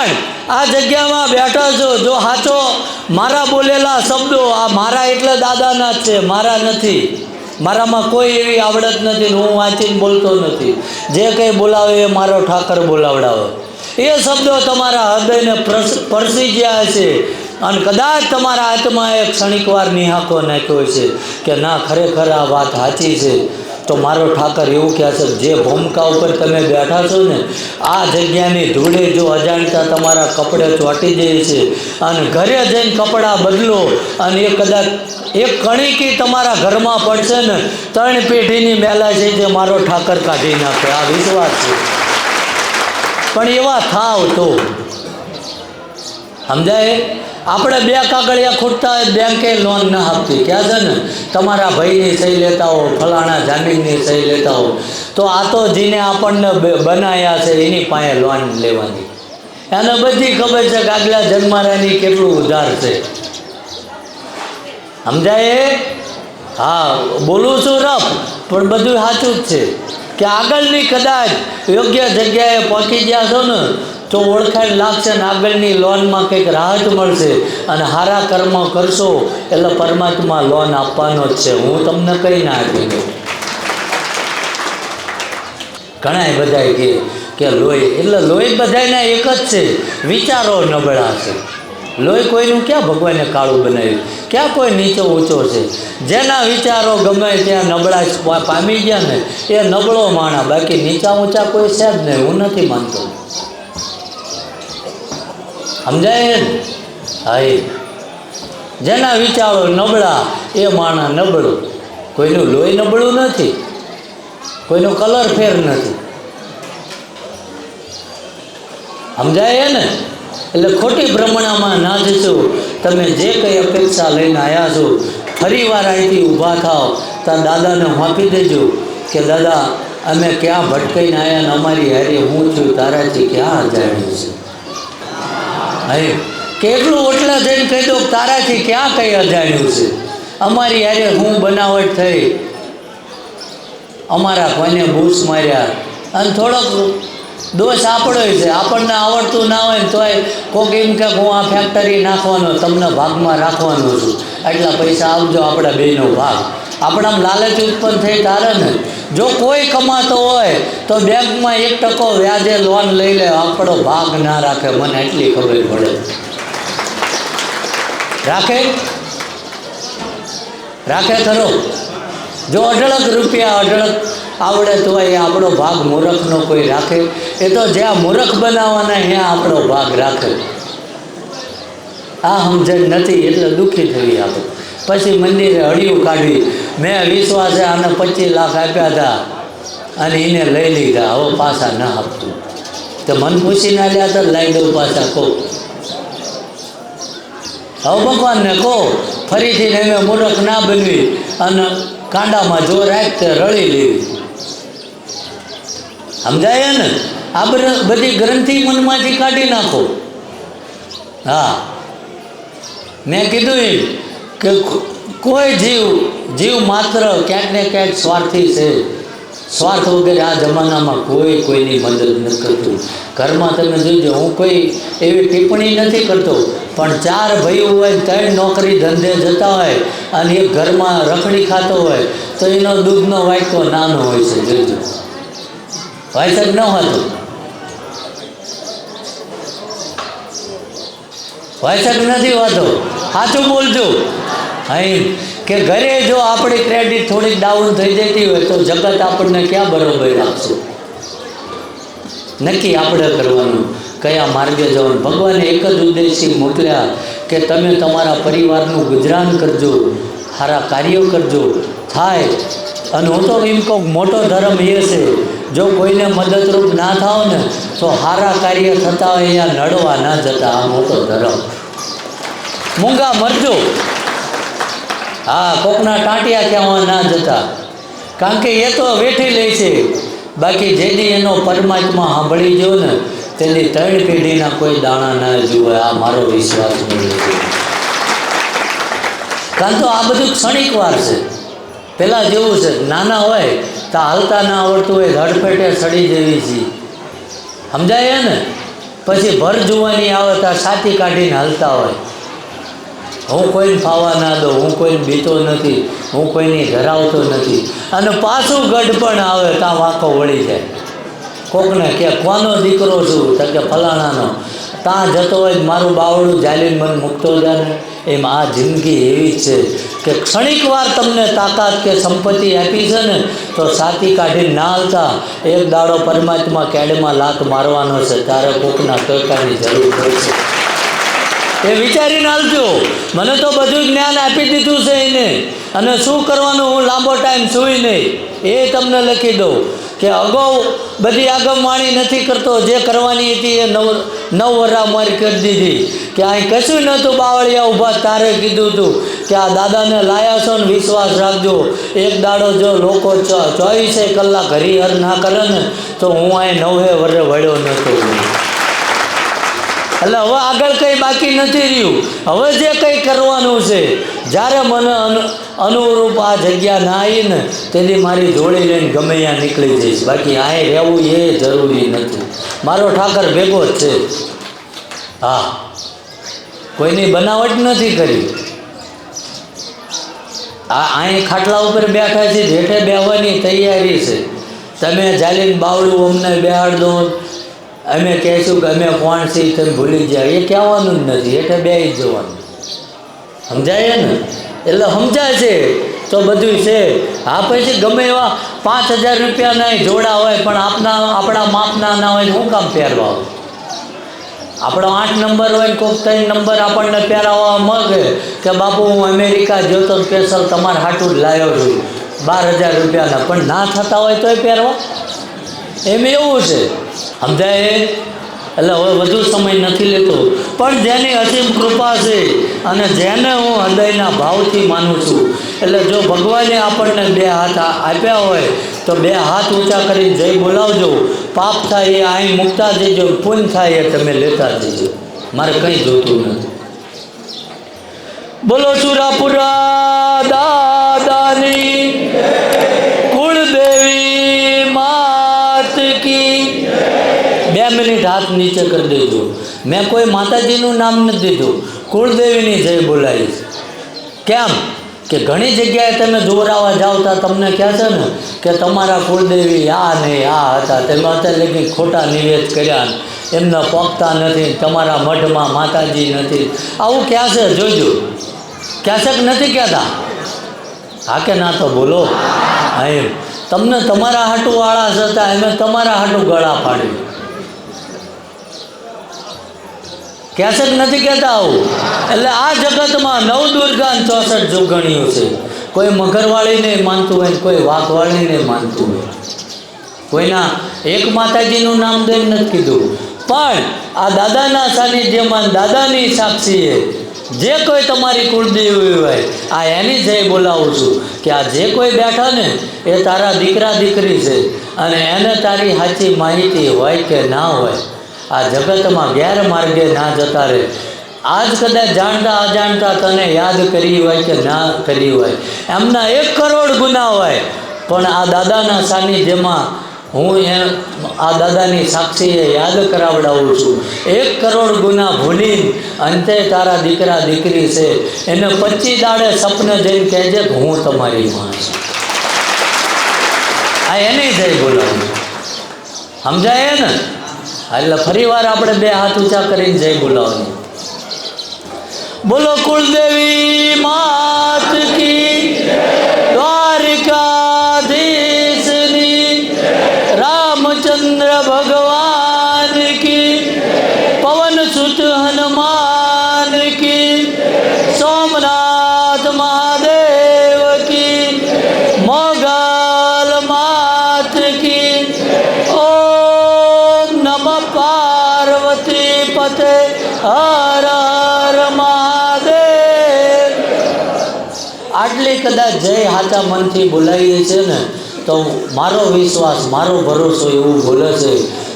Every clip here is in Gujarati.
પણ આ જગ્યામાં બેઠા છો. જો સાચો મારા બોલેલા શબ્દો, આ મારા એટલે દાદાના જ છે, મારા નથી. મારામાં કોઈ એવી આવડત નથી, હું વાંચીને બોલતો નથી. જે કંઈ બોલાવે એ મારો ઠાકર બોલાવડાવે. એ શબ્દો તમારા હૃદયને પરસી ગયા છે. અને કદાચ તમારા આત્માએ એક વાર નિહાકો નાખ્યો છે કે ના, ખરેખર આ વાત સાચી છે. તો મારો ઠાકર એવું કહે છે, જે ભૂમકા ઉપર તમે બેઠા છો ને, આ જગ્યાની ધૂળે જો અજાણતા તમારા કપડે ચોંટી જાય છે અને ઘરે જઈને કપડાં બદલો અને એ કદાચ એક કણીકી તમારા ઘરમાં પડશે ને, ત્રણ પેઢીની મેલા છે જે મારો ઠાકર કાઢી નાખે. આ વિશ્વાસ છે. પણ એવા થાવ તો. સમજાય? આપણે બે કાગળિયા ખૂટતા હોય બેંકે લોન ના આપતી. ક્યાં છે ને? તમારા ભાઈની સહી લેતા હો, ફલાણા જામીનની સહી લેતા હો. તો આ તો જેને આપણને બનાવ્યા છે, એની પાસે લોન લેવાની. એને બધી ખબર છે કે આગલા જન્મારાની કેટલું ઉધાર છે. સમજાય? હા, બોલું છું રફ, પણ બધું સાચું જ છે. કે આગળની કદાચ યોગ્ય જગ્યાએ પહોંચી ગયા છો ને તો ઓળખાણ લાગશે ને આગળની લોનમાં કંઈક રાહત મળશે. અને સારા કર્મ કરશો એટલે પરમાત્મા લોન આપવાનો જ છે. હું તમને કહી નાખી ઘણા બધા કે કે લોહી, એટલે લોહી બધાયના એક જ છે. વિચારો નબળા છે. લોહી કોઈનું ક્યાં ભગવાને કાળું બનાવ્યું? ક્યાં કોઈ નીચો ઊંચો છે? જેના વિચારો ગમે ત્યાં નબળા પામી ગયા ને, એ નબળો માણા બાકી નીચા ઊંચા કોઈ છે જ નહીં. હું નથી માનતો. સમજાય હા જેના વિચારો નબળા, એ માણા નબળું. કોઈનું લોહી નબળું નથી. કોઈનો કલર ફેર નથી. સમજાય ને? એટલે ખોટી ભ્રમણામાં ના જશો. તમે જે કંઈ અપેક્ષા લઈને આવ્યા છો, ફરી વાર અહીંથી ઊભા થાઓ. ત્યાં દાદાને માફી દેજો કે, દાદા, અમે ક્યાં ભટકાઈને આવ્યા ને અમારી હારે હું છું? તારાથી ક્યાં જાણ્યું છે? હે કેટલું ઓટલા થઈને કહી દો તારાથી ક્યાં કંઈ અજાણ્યું છે? અમારી યારે હું બનાવટ થઈ. અમારા કોઈને બૂસ માર્યા. અને થોડોક દોષ આપણો છે. આપણને આવડતું ના હોય ને તોય કોક એમ કે હું આ ફેક્ટરી નાખવાનો, તમને ભાગમાં રાખવાનો છું. એટલા પૈસા આવજો આપણા બેનો ભાગ. આપણામાં લાલચ ઉત્પન્ન થઈ તારે ને. જો કોઈ કમાતો હોય, તો બેંકમાં એક ટકો વ્યાજે લોન લઈ લે, આપણો ભાગ ના રાખે, મને એટલી ખબર પડે. રાખે? રાખે ખરો. જો અઢળક રૂપિયા, અઢળક આવડે તો એ આપણો ભાગ મૂરખનો કોઈ રાખે. એ તો જ્યાં મૂરખ બનાવવાના, ત્યાં આપણો ભાગ રાખે. આ સમજણ નથી, એટલે દુઃખી થઈ આપણે. પછી મંદિરે હળિયું કાઢવી. મેં વિશ્વાસે આને પચીસ લાખ આપ્યા હતા અને એને લઈ લીધા. હવે પાછા ન આપતું. તો મન પૂછીને લ્યા તો લઈ દઉં પાછા, કહો. હવે ભગવાનને કહો, ફરીથી એને મૂર્ખ ના બનવી અને કાંડામાં જોર રાખતે રળી લેવી. સમજાય ને આ બધી ગ્રંથિ મનમાંથી કાઢી નાખો. હા. મેં કીધું કે કો- કોઈ જીવ જીવ માત્ર ક્યાંક ને ક્યાંક સ્વાર્થી છે. સ્વાર્થ વગેરે આ જમાનામાં કોઈ કોઈની મદદ નથી કરતું. ઘરમાં તમે જોજો, હું કોઈ એવી ટિપ્પણી નથી કરતો, પણ ચાર ભાઈઓ હોય ત્રણ નોકરી ધંધે જતા હોય અને એ ઘરમાં રખડી ખાતો હોય, તો એનો દૂધનો વાયકો નાનો હોય છે, જોજો. વાયસક ન હતો. વાયસક નથી હોતો. સાચું બોલજો. અહીં કે ઘરે જો આપણી ક્રેડિટ થોડીક ડાઉન થઈ જતી હોય તો જગત આપણને ક્યાં બરોબર આપશે? નક્કી આપણે કરવાનું. કયા માર્ગે જવાનું? ભગવાને એક જ ઉદ્દેશથી મોકલ્યા કે તમે તમારા પરિવારનું ગુજરાન કરજો, સારા કાર્યો કરજો. થાય. અને હું તો એમ કહું, મોટો ધર્મ એ છે, જો કોઈને મદદરૂપ ના થાવ ને, તો સારા કાર્ય થતા હોય અહીંયા નડવા ના જતા. આ મોટો ધર્મ. મૂંગા મરજો. હા, કોકના ટાંટિયા કહેવા ના જતા. કારણ કે એ તો વેઠી લે છે. બાકી જેની એનો પરમાત્મા સાંભળી જો ને, તેની ત્રણ પેઢીના કોઈ દાણા ના જુએ, આ મારો વિશ્વાસ મળે છે કારણ તો આ બધું ક્ષણિક વાર છે. પહેલાં જેવું છે, નાના હોય, તો હાલતા ના આવડતું હોય ધડપેટે સડી જેવી છે સમજાય ને? પછી ભર જુવાની આવે, તો સાથી કાઢીને હાલતા હોય. હું કોઈને ફાવા ના દઉં, હું કોઈને બીતો નથી, હું કોઈની ધરાવતો નથી. અને પાછું ગઢ પણ આવે, ત્યાં વાંકો વળી જાય. કોકને કે, કોનો દીકરો છું? તો કે, ફલાણાનો. ત્યાં જતો હોય મારું બાવળું જાલીને મને મૂકતો જાય એમ આ જિંદગી એવી છે કે ક્ષણિક વાર તમને તાકાત કે સંપત્તિ આપી છે ને, તો સાથી કાઢીને ના હાલતા. એક દાડો પરમાત્મા કેડમાં લાત મારવાનો છે, ત્યારે કોકના ટકાની જરૂર પડશે એ વિચારીને હાલજો. મને તો બધું જ્ઞાન આપી દીધું છે એને. અને શું કરવાનું? હું લાંબો ટાઈમ સુઈ નહીં. એ તમને લખી દઉં કે અગાઉ બધી આગમવાણી નથી કરતો. જે કરવાની હતી એ નવ નવ વરા મારી કરી દીધી. કે અહીં કશું નહોતું. બાવળિયા ઊભા તારે કીધું હતું કે આ દાદાને લાયા છો ને વિશ્વાસ રાખજો. એક દાડો જો લોકો ચોવીસે કલાક હરિહર ના કરે ને, તો હું અહીં નવે વરે વળ્યો નહોતો એટલે હવે આગળ કંઈ બાકી નથી રહ્યું. હવે જે કંઈ કરવાનું છે, જ્યારે મને અનુ, અનુરૂપ આ જગ્યા ના આવી ને, તેથી મારી જોડી લઈને ગમે ત્યાં નીકળી જઈશ. બાકી અહીં રહેવું એ જરૂરી નથી. મારો ઠાકર ભેગો જ છે. હા. કોઈની બનાવટ નથી કરી. આ અહીં ખાટલા ઉપર બેઠા છે, જેઠે બેહવાની તૈયારી છે. તમે જાલીન બાવડું અમને બેહાડ દો. અમે કહીશું કે અમે કોણ છીએ તમે ભૂલી જાય એ કહેવાનું જ નથી એટલે બે જ જવાનું. સમજાય ને? એટલે સમજાય છે. તો બધું છે. હા, પછી ગમે એવા પાંચ હજાર રૂપિયાના જોડા હોય, પણ આપના, આપણા માપના ના હોય શું કામ પહેરવા હોય આપણો આઠ નંબર હોય ને કોઈક ત્રણ નંબર આપણને પહેરાવવા મળે કે બાપુ, હું અમેરિકા જોતો સ્પેશલ તમારે હાટું જ લાવ્યો છું. બાર હજાર રૂપિયાના. પણ ના થતા હોય તોય પહેરવા. એમ એવું છે. સમજાય? એટલે હવે વધુ સમય નથી લેતો. પણ જેની અસીમ કૃપા છે અને જેને હું હૃદયના ભાવથી માનું છું, એટલે જો ભગવાને આપણને બે હાથ આપ્યા હોય, તો બે હાથ ઊંચા કરીને જય બોલાવજો. પાપ થાય એ અહીં મૂકતા જજો પુણ્ય થાય એ તમે લેતા જજો મારે કંઈ જોતું નથી. બોલો ચુરાપુરા દાદાની મિનિટ હાથ નીચે કરી દેજો. મેં કોઈ માતાજીનું નામ નથી દીધું. કુળદેવીની જય બોલાવીશ કેમ? કે ઘણી જગ્યાએ તમે જોરાવા જાઓ તમને કહે છે ને કે તમારા કુળદેવી આ ને આ હતા. તમે અત્યારે લગી ખોટા નિવેદ કર્યા એમના પગતા નથી, તમારા મઢમાં માતાજી નથી. આવું છે, જોજો. છે કે નથી કહેતા? હા કે ના તો બોલો. હા એમ. તમને તમારા હાટું વાળા હતા, એમે તમારા હાટું ગળા પાડ્યું કહેશે કે નથી કહેતા આવું. એટલે આ જગતમાં નવ દુર્ગા ચોસઠ જોગણીઓ છે. કોઈ મગરવાળીને માનતું હોય કોઈ વાઘવાળીને માનતું હોય. કોઈના એક માતાજીનું નામ દઈને નથી કીધું. પણ આ દાદાના સાનિધ્યમાં દાદાની સાક્ષીએ જે કોઈ તમારી કુળદેવી હોય, આ એની જય બોલાવું છું કે આ જે કોઈ બેઠા ને એ તારા દીકરા દીકરી છે અને એને તારી સાચી માહિતી હોય કે ના હોય આ જગતમાં ગેરમાર્ગે ના જતા રહે. આજ કદાચ જાણતા અજાણતા તને યાદ કરી હોય કે ના કરી હોય. એમના એક કરોડ ગુના હોય. પણ આ દાદાના સાનિધ્યમાં હું એ આ દાદાની સાક્ષીએ યાદ કરાવડાવું છું. એક કરોડ ગુના ભૂલી અંતે તારા દીકરા દીકરી છે. એને પચી દાડે સપને જઈને કહેજે હું તમારી માં છું. આ એની જઈ બોલાવું. સમજાય ને એટલે ફરી વાર આપણે બે હાથ ઊંચા કરીને જય બોલાવવાની. બોલો કુળદેવી! હર આટલી કદાચ જય હાચા મનથી બોલાવીએ છે ને, તો મારો વિશ્વાસ, મારો ભરોસો એવું બોલે છે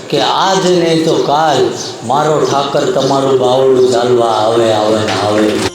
કે આજ નહીં તો કાલ મારો ઠાકર તમારું બાવળું ચાલવા આવે આવે ને આવે.